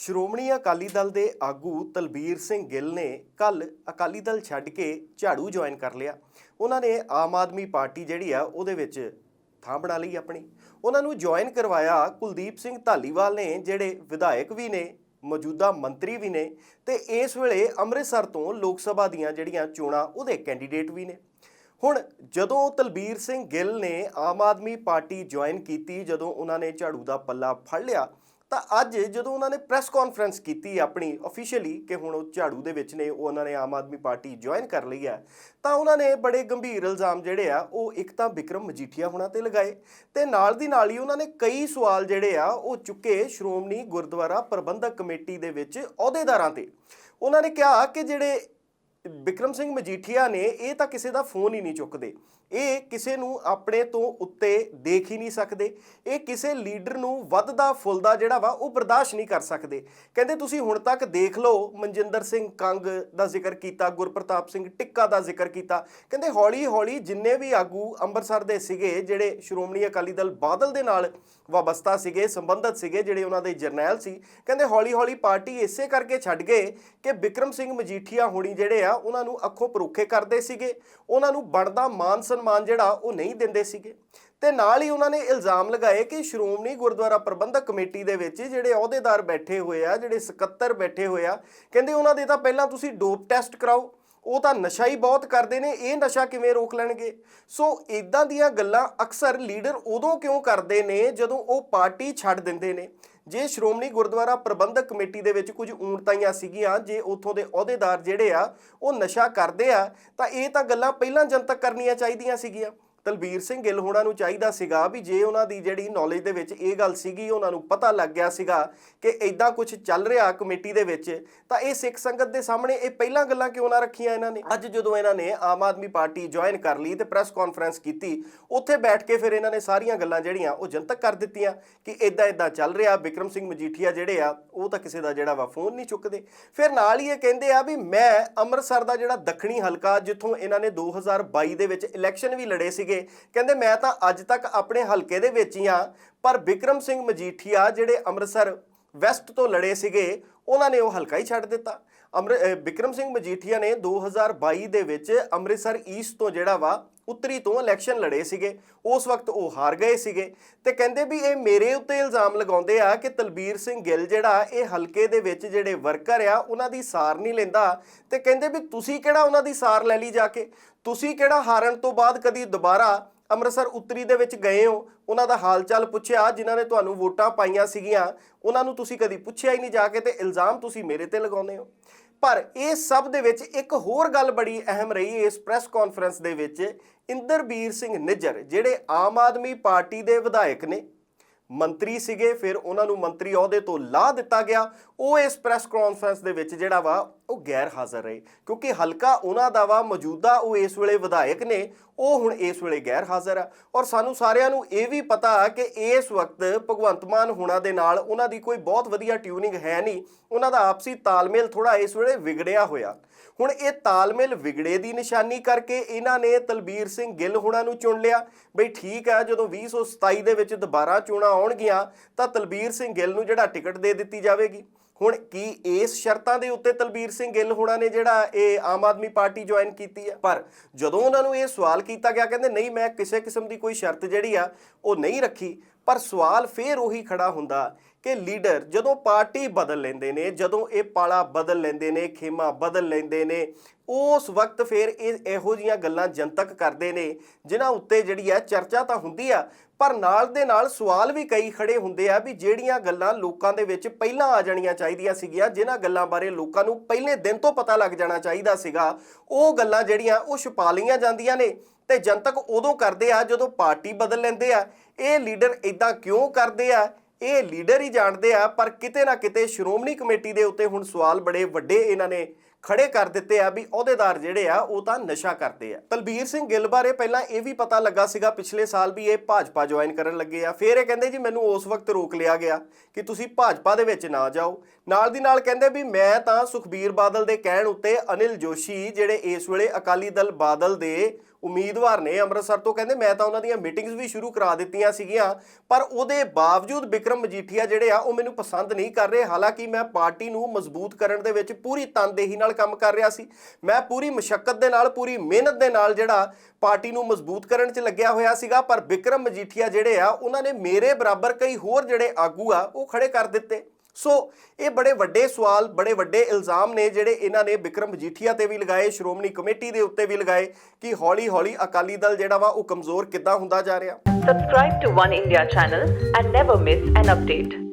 ਸ਼੍ਰੋਮਣੀ ਅਕਾਲੀ ਦਲ ਦੇ ਆਗੂ ਤਲਬੀਰ ਸਿੰਘ ਗਿੱਲ ਨੇ ਕੱਲ ਅਕਾਲੀ ਦਲ ਛੱਡ ਕੇ ਝਾੜੂ ਜੁਆਇਨ ਕਰ ਲਿਆ। ਉਹਨਾਂ ਨੇ ਆਮ ਆਦਮੀ ਪਾਰਟੀ ਜਿਹੜੀ ਆ, ਉਹਦੇ ਵਿੱਚ ਥਾਂ ਬਣਾ ਲਈ ਆਪਣੀ। ਉਹਨਾਂ ਨੂੰ ਜੁਆਇਨ ਕਰਵਾਇਆ ਕੁਲਦੀਪ ਸਿੰਘ ਧਾਲੀਵਾਲ ਨੇ, ਜਿਹੜੇ ਵਿਧਾਇਕ ਵੀ ਨੇ, ਮੌਜੂਦਾ ਮੰਤਰੀ ਵੀ ਨੇ ਤੇ ਇਸ ਵੇਲੇ ਅੰਮ੍ਰਿਤਸਰ ਤੋਂ ਲੋਕ ਸਭਾ ਦੀਆਂ ਜਿਹੜੀਆਂ ਚੋਣਾਂ, ਉਹਦੇ ਕੈਂਡੀਡੇਟ ਵੀ ਨੇ। ਹੁਣ ਜਦੋਂ ਤਲਬੀਰ ਸਿੰਘ ਗਿੱਲ ਨੇ ਆਮ ਆਦਮੀ ਪਾਰਟੀ ਜੁਆਇਨ ਕੀਤੀ, ਜਦੋਂ ਉਹਨਾਂ ਨੇ ਝਾੜੂ ਦਾ ਪੱਲਾ ਫੜ ਲਿਆ ਤਾਂ ਅੱਜ ਜਦੋਂ ਉਹਨਾਂ ਨੇ ਪ੍ਰੈਸ ਕਾਨਫਰੰਸ ਕੀਤੀ ਆਪਣੀ ਅਫੀਸ਼ੀਅਲੀ ਕਿ ਹੁਣ ਉਹ ਝਾੜੂ ਦੇ ਵਿੱਚ ਨੇ, ਉਹ ਉਹਨਾਂ ਨੇ ਆਮ ਆਦਮੀ ਪਾਰਟੀ ਜੁਆਇਨ ਕਰ ਲਈ ਹੈ, ਤਾਂ ਉਹਨਾਂ ਨੇ ਬੜੇ ਗੰਭੀਰ ਇਲਜ਼ਾਮ ਜਿਹੜੇ ਆ, ਉਹ ਇੱਕ ਤਾਂ ਵਿਕਰਮ ਮਜੀਠੀਆ ਹੋਣਾ ਤੇ ਲਗਾਏ ਤੇ ਨਾਲ ਦੀ ਨਾਲ ਹੀ ਉਹਨਾਂ ਨੇ ਕਈ ਸਵਾਲ ਜਿਹੜੇ ਆ, ਉਹ ਚੁੱਕੇ ਸ਼੍ਰੋਮਣੀ ਗੁਰਦੁਆਰਾ ਪ੍ਰਬੰਧਕ ਕਮੇਟੀ ਦੇ ਵਿੱਚ ਅਹੁਦੇਦਾਰਾਂ ਤੇ। ਉਹਨਾਂ ਨੇ ਕਿਹਾ ਕਿ ਜਿਹੜੇ ਵਿਕਰਮ ਸਿੰਘ ਮਜੀਠੀਆ ਨੇ ਇਹ ਤਾਂ ਕਿਸੇ ਦਾ ਫੋਨ ਹੀ ਨਹੀਂ ਚੁੱਕਦੇ। ਇਹ ਕਿਸੇ ਨੂੰ ਆਪਣੇ ਤੋਂ ਉੱਤੇ ਦੇਖ ਹੀ ਨਹੀਂ ਸਕਦੇ। ਇਹ ਕਿਸੇ ਲੀਡਰ ਨੂੰ ਵੱਧਦਾ ਫੁੱਲਦਾ ਜਿਹੜਾ ਵਾ ਉਹ ਬਰਦਾਸ਼ਤ ਨਹੀਂ ਕਰ ਸਕਦੇ। ਕਹਿੰਦੇ ਤੁਸੀਂ ਹੁਣ ਤੱਕ ਦੇਖ ਲਓ, ਮਨਜਿੰਦਰ ਸਿੰਘ ਕੰਗ ਦਾ ਜ਼ਿਕਰ ਕੀਤਾ, ਗੁਰਪ੍ਰਤਾਪ ਸਿੰਘ ਟਿੱਕਾ ਦਾ ਜ਼ਿਕਰ ਕੀਤਾ। ਕਹਿੰਦੇ ਹੌਲੀ ਹੌਲੀ ਜਿੰਨੇ ਵੀ ਆਗੂ ਅੰਮ੍ਰਿਤਸਰ ਦੇ ਸੀਗੇ, ਜਿਹੜੇ ਸ਼੍ਰੋਮਣੀ ਅਕਾਲੀ ਦਲ ਬਾਦਲ ਦੇ ਨਾਲ ਵਾਬਸਤਾ ਸੀਗੇ, ਸੰਬੰਧਤ ਸੀਗੇ, ਜਿਹੜੇ ਉਹਨਾਂ ਦੇ ਜਰਨੈਲ ਸੀ, ਕਹਿੰਦੇ ਹੌਲੀ ਹੌਲੀ ਪਾਰਟੀ ਇਸੇ ਕਰਕੇ ਛੱਡ ਗਏ ਕਿ ਵਿਕਰਮ ਸਿੰਘ ਮਜੀਠੀਆ ਹੋਣੀ ਜਿਹੜੇ ਆ ਉਹਨਾਂ ਨੂੰ ਅੱਖੋਂ ਪਰੋਖੇ ਕਰਦੇ ਸੀਗੇ, ਉਹਨਾਂ ਨੂੰ ਬਣਦਾ ਮਾਨ ਸਨਮਾਨ ਜਿਹੜਾ, ਉਹ ਨਹੀਂ ਦਿੰਦੇ ਸੀਗੇ। ਤੇ ਨਾਲ ਹੀ ਉਹਨਾਂ ਨੇ ਇਲਜ਼ਾਮ ਲਗਾਏ ਕਿ ਸ਼੍ਰੋਮਣੀ ਗੁਰਦੁਆਰਾ ਪ੍ਰਬੰਧਕ ਕਮੇਟੀ ਦੇ ਵਿੱਚ ਜਿਹੜੇ ਅਹੁਦੇਦਾਰ ਬੈਠੇ ਹੋਏ ਆ, ਜਿਹੜੇ ਸਕੱਤਰ ਬੈਠੇ ਹੋਏ ਆ, ਕਹਿੰਦੇ ਉਹਨਾਂ ਦੇ ਤਾਂ ਪਹਿਲਾਂ ਤੁਸੀਂ ਡੋਪ ਟੈਸਟ ਕਰਾਓ। ਉਹ ਤਾਂ ਨਸ਼ਾ ਹੀ ਬਹੁਤ ਕਰਦੇ ਨੇ, ਇਹ ਨਸ਼ਾ ਕਿਵੇਂ ਰੋਕ ਲੈਣਗੇ? ਸੋ ਇਦਾਂ ਦੀਆਂ ਗੱਲਾਂ ਅਕਸਰ ਲੀਡਰ ਉਦੋਂ ਕਿਉਂ ਕਰਦੇ ਨੇ ਜਦੋਂ ਉਹ ਪਾਰਟੀ ਛੱਡ ਦਿੰਦੇ ਨੇ? ਜੇ ਸ਼੍ਰੋਮਣੀ ਗੁਰਦੁਆਰਾ ਪ੍ਰਬੰਧਕ ਕਮੇਟੀ ਦੇ ਵਿੱਚ ਕੁਝ ਊਣਤਾਈਆਂ ਸੀਗੀਆਂ, ਜੇ ਉੱਥੋਂ ਦੇ ਅਹੁਦੇਦਾਰ ਜਿਹੜੇ ਆ, ਉਹ ਨਸ਼ਾ ਕਰਦੇ ਆ, ਤਾਂ ਇਹ ਤਾਂ ਗੱਲਾਂ ਪਹਿਲਾਂ ਜਨਤਕ ਕਰਨੀਆਂ ਚਾਹੀਦੀਆਂ ਸੀਗੀਆਂ। ਤਲਬੀਰ ਸਿੰਘ ਗਿੱਲ ਹੋਣਾ ਨੂੰ ਚਾਹੀਦਾ ਸੀਗਾ ਵੀ ਜੇ ਉਹਨਾਂ ਦੀ ਜਿਹੜੀ ਨੌਲੇਜ ਦੇ ਵਿੱਚ ਇਹ ਗੱਲ ਸੀਗੀ, ਉਹਨਾਂ ਨੂੰ ਪਤਾ ਲੱਗ ਗਿਆ ਸੀਗਾ ਕਿ ਇਦਾਂ ਕੁਝ ਚੱਲ ਰਿਹਾ ਕਮੇਟੀ ਦੇ ਵਿੱਚ, ਤਾਂ ਇਹ ਸਿੱਖ ਸੰਗਤ ਦੇ ਸਾਹਮਣੇ ਇਹ ਪਹਿਲਾਂ ਗੱਲਾਂ ਕਿਉਂ ਨਾ ਰੱਖੀਆਂ ਇਹਨਾਂ ਨੇ? ਅੱਜ ਜਦੋਂ ਇਹਨਾਂ ਨੇ ਆਮ ਆਦਮੀ ਪਾਰਟੀ ਜੁਆਇਨ ਕਰ ਲਈ ਤੇ ਪ੍ਰੈਸ ਕਾਨਫਰੰਸ ਕੀਤੀ, ਉੱਥੇ ਬੈਠ ਕੇ ਫਿਰ ਇਹਨਾਂ ਨੇ ਸਾਰੀਆਂ ਗੱਲਾਂ ਜਿਹੜੀਆਂ ਉਹ ਜਨਤਕ ਕਰ ਦਿੱਤੀਆਂ ਕਿ ਇਦਾਂ ਇਦਾਂ ਚੱਲ ਰਿਹਾ, ਵਿਕਰਮ ਸਿੰਘ ਮਜੀਠੀਆ ਜਿਹੜੇ ਆ, ਉਹ ਤਾਂ ਕਿਸੇ ਦਾ ਜਿਹੜਾ ਵਾ ਫੋਨ ਨਹੀਂ ਚੁੱਕਦੇ। ਫਿਰ ਨਾਲ ਹੀ ਇਹ ਕਹਿੰਦੇ ਆ ਵੀ ਮੈਂ ਅੰਮ੍ਰਿਤਸਰ ਦਾ ਜਿਹੜਾ ਦੱਖਣੀ ਹਲਕਾ, ਜਿੱਥੋਂ ਇਹਨਾਂ ਨੇ 2022 ਦੇ ਵਿੱਚ ਇਲੈਕਸ਼ਨ ਵੀ ਲੜੇ ਸੀਗੇ। ਕਹਿੰਦੇ, ਮੈਂ ਤਾਂ ਅੱਜ ਤੱਕ ਆਪਣੇ ਹਲਕੇ ਦੇ ਵਿੱਚ ਹੀ ਆ ਪਰ ਵਿਕਰਮ ਸਿੰਘ ਮਜੀਠੀਆ ਜਿਹੜੇ ਅੰਮ੍ਰਿਤਸਰ ਵੈਸਟ ਤੋਂ ਲੜੇ ਸੀਗੇ, ਉਹਨਾਂ ਨੇ ਉਹ ਹਲਕਾ ਹੀ ਛੱਡ ਦਿੱਤਾ। ਅਮਰ, ਅਹ ਵਿਕਰਮ ਸਿੰਘ ਮਜੀਠੀਆ ਨੇ 2022 ਦੇ ਵਿੱਚ ਅੰਮ੍ਰਿਤਸਰ ਈਸਟ ਤੋਂ ਜਿਹੜਾ ਵਾ ਉੱਤਰੀ ਤੋਂ ਇਲੈਕਸ਼ਨ ਲੜੇ ਸੀਗੇ। ਉਸ ਵਕਤ ਉਹ ਹਾਰ ਗਏ ਸੀਗੇ। ਤੇ ਕਹਿੰਦੇ ਵੀ ਇਹ ਮੇਰੇ ਉੱਤੇ ਇਲਜ਼ਾਮ ਲਗਾਉਂਦੇ ਆ ਕਿ ਤਲਬੀਰ ਸਿੰਘ ਗਿੱਲ ਜਿਹੜਾ ਇਹ ਹਲਕੇ ਦੇ ਵਿੱਚ ਜਿਹੜੇ ਵਰਕਰ ਆ, ਉਹਨਾਂ ਦੀ ਸਾਰ ਨਹੀਂ ਲੈਂਦਾ। ਤੇ ਕਹਿੰਦੇ ਵੀ ਤੁਸੀਂ ਕਿਹੜਾ ਉਹਨਾਂ ਦੀ ਸਾਰ ਲੈ ਲਈ ਜਾ ਕੇ? ਤੁਸੀਂ ਕਿਹੜਾ ਹਾਰਨ ਤੋਂ ਬਾਅਦ ਕਦੀ ਦੁਬਾਰਾ ਅੰਮ੍ਰਿਤਸਰ ਉੱਤਰੀ ਦੇ ਵਿੱਚ ਗਏ ਹੋ? ਉਹਨਾਂ ਦਾ ਹਾਲ ਚਾਲ ਪੁੱਛਿਆ, ਜਿਨ੍ਹਾਂ ਨੇ ਤੁਹਾਨੂੰ ਵੋਟਾਂ ਪਾਈਆਂ ਸੀਗੀਆਂ, ਉਹਨਾਂ ਨੂੰ ਤੁਸੀਂ ਕਦੀ ਪੁੱਛਿਆ ਹੀ ਨਹੀਂ ਜਾ ਕੇ ਤੇ ਇਲਜ਼ਾਮ ਤੁਸੀਂ ਮੇਰੇ ਤੇ ਲਗਾਉਂਦੇ ਹੋ। ਪਰ ਇਹ ਸਭ ਦੇ ਵਿੱਚ ਇੱਕ ਹੋਰ ਗੱਲ ਬੜੀ ਅਹਿਮ ਰਹੀ ਇਸ ਪ੍ਰੈਸ ਕਾਨਫਰੰਸ ਦੇ ਵਿੱਚ, ਇੰਦਰਬੀਰ ਸਿੰਘ ਨਿੱਜਰ, ਜਿਹੜੇ ਆਮ ਆਦਮੀ ਪਾਰਟੀ ਦੇ ਵਿਧਾਇਕ ਨੇ, ਮੰਤਰੀ ਸੀਗੇ, ਫਿਰ ਉਹਨਾਂ ਨੂੰ ਮੰਤਰੀ ਅਹੁਦੇ ਤੋਂ ਲਾ ਦਿੱਤਾ ਗਿਆ। ਉਹ ਇਸ ਪ੍ਰੈਸ ਕਾਨਫਰੰਸ ਦੇ ਵਿੱਚ ਜਿਹੜਾ ਵਾ ਉਹ ਗੈਰ ਹਾਜ਼ਰ ਰਹੇ। ਕਿਉਂਕਿ ਹਲਕਾ ਉਹਨਾਂ ਦਾ ਵਾ, ਮੌਜੂਦਾ ਉਹ ਇਸ ਵੇਲੇ ਵਿਧਾਇਕ ਨੇ, ਉਹ ਹੁਣ ਇਸ ਵੇਲੇ ਗੈਰ ਹਾਜ਼ਰ ਆ। ਔਰ ਸਾਨੂੰ ਸਾਰਿਆਂ ਨੂੰ ਇਹ ਵੀ ਪਤਾ ਕਿ ਇਸ ਵਕਤ ਭਗਵੰਤ ਮਾਨ ਹੁਣਾਂ ਦੇ ਨਾਲ ਉਹਨਾਂ ਦੀ ਕੋਈ ਬਹੁਤ ਵਧੀਆ ਟਿਊਨਿੰਗ ਹੈ ਨਹੀਂ। ਉਹਨਾਂ ਦਾ ਆਪਸੀ ਤਾਲਮੇਲ ਥੋੜਾ ਇਸ ਵੇਲੇ ਵਿਗੜਿਆ ਹੋਇਆ। ਹੁਣ ਇਹ ਤਾਲਮੇਲ ਵਿਗੜੇ ਦੀ ਨਿਸ਼ਾਨੀ ਕਰਕੇ ਇਹਨਾਂ ਨੇ ਤਲਬੀਰ ਸਿੰਘ ਗਿੱਲ ਹੁਣਾਂ ਨੂੰ ਚੁਣ ਲਿਆ। ਬਈ ਠੀਕ ਆ, ਜਦੋਂ 2027 ਦੇ ਵਿੱਚ ਦੁਬਾਰਾ ਚੋਣਾਂ ਆਉਣਗੀਆਂ, ਤਾਂ ਤਲਬੀਰ ਸਿੰਘ ਗਿੱਲ ਨੂੰ ਜਿਹੜਾ ਟਿਕਟ ਦੇ ਦਿੱਤੀ ਜਾਵੇਗੀ। ਹੁਣ ਕੀ ਇਸ ਸ਼ਰਤਾਂ ਦੇ ਉੱਤੇ ਤਲਬੀਰ ਸਿੰਘ ਗਿੱਲ ਹੋਣਾ ਨੇ ਜਿਹੜਾ ਇਹ ਆਮ ਆਦਮੀ ਪਾਰਟੀ ਜੁਆਇਨ ਕੀਤੀ ਹੈ? ਪਰ ਜਦੋਂ ਉਹਨਾਂ ਨੂੰ ਇਹ ਸਵਾਲ ਕੀਤਾ ਗਿਆ, ਕਹਿੰਦੇ ਨਹੀਂ, ਮੈਂ ਕਿਸੇ ਕਿਸਮ ਦੀ ਕੋਈ ਸ਼ਰਤ ਜਿਹੜੀ ਆ, ਉਹ ਨਹੀਂ ਰੱਖੀ। ਪਰ ਸਵਾਲ ਫੇਰ ਉਹੀ ਖੜਾ ਹੁੰਦਾ ਕਿ ਲੀਡਰ ਜਦੋਂ ਪਾਰਟੀ ਬਦਲ ਲੈਂਦੇ ਨੇ, ਜਦੋਂ ਇਹ ਪਾਲਾ ਬਦਲ ਲੈਂਦੇ ਨੇ, ਖੇਮਾ ਬਦਲ ਲੈਂਦੇ ਨੇ ਉਸ ਵਕਤ ਫਿਰ ਇਹ ਇਹੋ ਜੀਆਂ ਗੱਲਾਂ ਜਨਤਕ ਕਰਦੇ ਨੇ, ਜਿਨ੍ਹਾਂ ਉੱਤੇ ਜਿਹੜੀ ਹੈ ਚਰਚਾ ਤਾਂ ਹੁੰਦੀ ਆ, ਪਰ ਨਾਲ ਦੇ ਨਾਲ ਸਵਾਲ ਵੀ ਕਈ ਖੜੇ ਹੁੰਦੇ ਆ ਵੀ ਜਿਹੜੀਆਂ ਗੱਲਾਂ ਲੋਕਾਂ ਦੇ ਵਿੱਚ ਪਹਿਲਾਂ ਆ ਜਾਣੀਆਂ ਚਾਹੀਦੀਆਂ ਸੀਗੀਆਂ, ਜਿਨ੍ਹਾਂ ਗੱਲਾਂ ਬਾਰੇ ਲੋਕਾਂ ਨੂੰ ਪਹਿਲੇ ਦਿਨ ਤੋਂ ਪਤਾ ਲੱਗ ਜਾਣਾ ਚਾਹੀਦਾ ਸੀਗਾ, ਉਹ ਗੱਲਾਂ ਜਿਹੜੀਆਂ ਉਹ ਛੁਪਾ ਲਈਆਂ ਜਾਂਦੀਆਂ ਨੇ ਤੇ ਜਨਤਕ ਉਦੋਂ ਕਰਦੇ ਆ ਜਦੋਂ ਪਾਰਟੀ ਬਦਲ ਲੈਂਦੇ ਆ। ਇਹ ਲੀਡਰ ਇਦਾਂ ਕਿਉਂ ਕਰਦੇ ਆ? ਇਹ ਲੀਡਰ ਹੀ ਜਾਣਦੇ ਆ, ਪਰ ਕਿਤੇ ਨਾ ਕਿਤੇ ਸ਼੍ਰੋਮਣੀ ਕਮੇਟੀ ਦੇ ਉੱਤੇ ਹੁਣ ਸਵਾਲ ਬੜੇ ਵੱਡੇ ਇਹਨਾਂ ਨੇ ਖੜੇ ਕਰ ਦਿੱਤੇ ਆ ਵੀ ਅਹੁਦੇਦਾਰ ਜਿਹੜੇ ਆ, ਉਹ ਤਾਂ ਨਸ਼ਾ ਕਰਦੇ ਆ। ਤਲਬੀਰ ਸਿੰਘ ਗਿੱਲ ਬਾਰੇ ਪਹਿਲਾਂ ਇਹ ਵੀ ਪਤਾ ਲੱਗਾ ਸੀਗਾ ਪਿਛਲੇ ਸਾਲ ਵੀ ਇਹ ਭਾਜਪਾ ਜੁਆਇਨ ਕਰਨ ਲੱਗੇ ਆ। ਫਿਰ ਇਹ ਕਹਿੰਦੇ ਜੀ ਮੈਨੂੰ ਉਸ ਵਕਤ ਰੋਕ ਲਿਆ ਗਿਆ ਕਿ ਤੁਸੀਂ ਭਾਜਪਾ ਦੇ ਵਿੱਚ ਨਾ ਜਾਓ। ਨਾਲ ਦੀ ਨਾਲ ਕਹਿੰਦੇ ਵੀ ਮੈਂ ਤਾਂ ਸੁਖਬੀਰ ਬਾਦਲ ਦੇ ਕਹਿਣ ਉੱਤੇ ਅਨਿਲ ਜੋਸ਼ੀ ਜਿਹੜੇ ਇਸ ਵੇਲੇ ਅਕਾਲੀ ਦਲ ਬਾਦਲ ਦੇ ਉਮੀਦਵਾਰ ਨੇ ਅੰਮ੍ਰਿਤਸਰ ਤੋਂ ਕਹਿੰਦੇ ਮੈਂ ਤਾਂ ਉਹਨਾਂ ਦੀਆਂ ਮੀਟਿੰਗਸ ਵੀ ਸ਼ੁਰੂ ਕਰਾ ਦਿੱਤੀਆਂ ਸੀਗੀਆਂ, ਪਰ ਉਹਦੇ ਬਾਵਜੂਦ ਵਿਕਰਮ ਮਜੀਠੀਆ ਜਿਹੜੇ ਆ, ਉਹ ਮੈਨੂੰ ਪਸੰਦ ਨਹੀਂ ਕਰ ਰਹੇ। ਹਾਲਾਂਕਿ ਮੈਂ ਪਾਰਟੀ ਨੂੰ ਮਜ਼ਬੂਤ ਕਰਨ ਦੇ ਵਿੱਚ ਪੂਰੀ ਤਨਦੇਹੀ ਨਾਲ ਕੰਮ ਕਰ ਰਿਹਾ ਸੀ। ਮੈਂ ਪੂਰੀ ਮੁਸ਼ਕਲ ਦੇ ਨਾਲ, ਪੂਰੀ ਮਿਹਨਤ ਦੇ ਨਾਲ ਜਿਹੜਾ ਪਾਰਟੀ ਨੂੰ ਮਜ਼ਬੂਤ ਕਰਨ 'ਚ ਲੱਗਿਆ ਹੋਇਆ ਸੀਗਾ, ਪਰ ਵਿਕਰਮ ਮਜੀਠੀਆ ਜਿਹੜੇ ਆ, ਉਹਨਾਂ ਨੇ ਮੇਰੇ ਬਰਾਬਰ ਕਈ ਹੋਰ ਜਿਹੜੇ ਆਗੂ ਆ, ਉਹ ਖੜੇ ਕਰ ਦਿੱਤੇ। ਸੋ ਇਹ ਬੜੇ ਵੱਡੇ ਸਵਾਲ, ਬੜੇ ਵੱਡੇ ਇਲਜ਼ਾਮ ਨੇ ਜਿਹੜੇ ਇਹਨਾਂ ਨੇ ਵਿਕਰਮ ਮਜੀਠੀਆ ਤੇ ਵੀ ਲਗਾਏ, ਸ਼੍ਰੋਮਣੀ ਕਮੇਟੀ ਦੇ ਉੱਤੇ ਵੀ ਲਗਾਏ ਕਿ ਹੌਲੀ-ਹੌਲੀ ਅਕਾਲੀ ਦਲ ਜਿਹੜਾ ਵਾ, ਉਹ ਕਮਜ਼ੋਰ ਕਿੱਦਾਂ ਹੁੰਦਾ ਜਾ ਰਿਹਾ। Subscribe to One India channel and never miss an update.